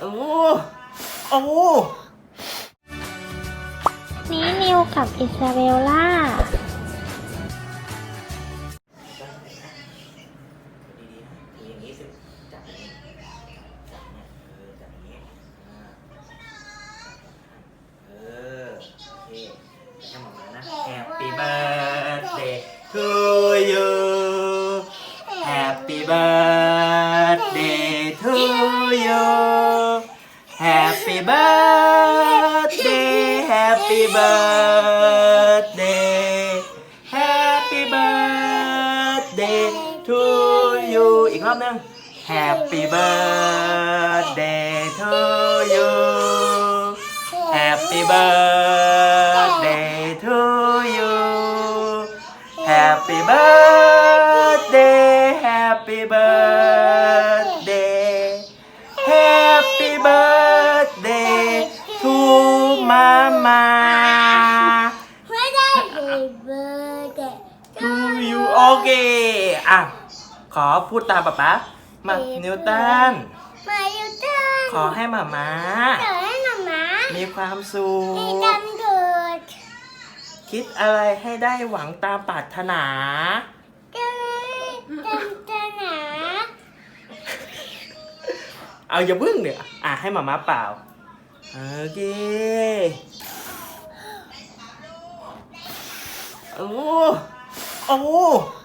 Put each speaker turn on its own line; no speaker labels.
โอ้โอ้
นี้นิวกับอิซาเบลล่า
ดีๆนะถืออย่างนี้สิจับอย่างนี้จับเนี่ยเออจับอย่างนี้อ่าเออโอเคให้หมอมานะ Happy birthday to you Happy birthday to you Happy birthday Happy birthday Happy birthday to you อีกรอบหนึง Happy birthday to you Happy birthday to you Happy birthday Happy birthday เค อะ ขอพูดตามป๊าป๊ามานิวตัน
มาอยู่ตัน
ขอให้หมามา
เดี๋ยวให้หมามา
มีความสุ
มี
ข
กันเกิด
คิดอะไรให้ได้หวังตามปรารถนา
จะจะจะหนา
เอาอย่าบึ้งเดี๋ยวอะให้หมามาเปล่า โอเคโอ้โอ้โอ้ตบมือ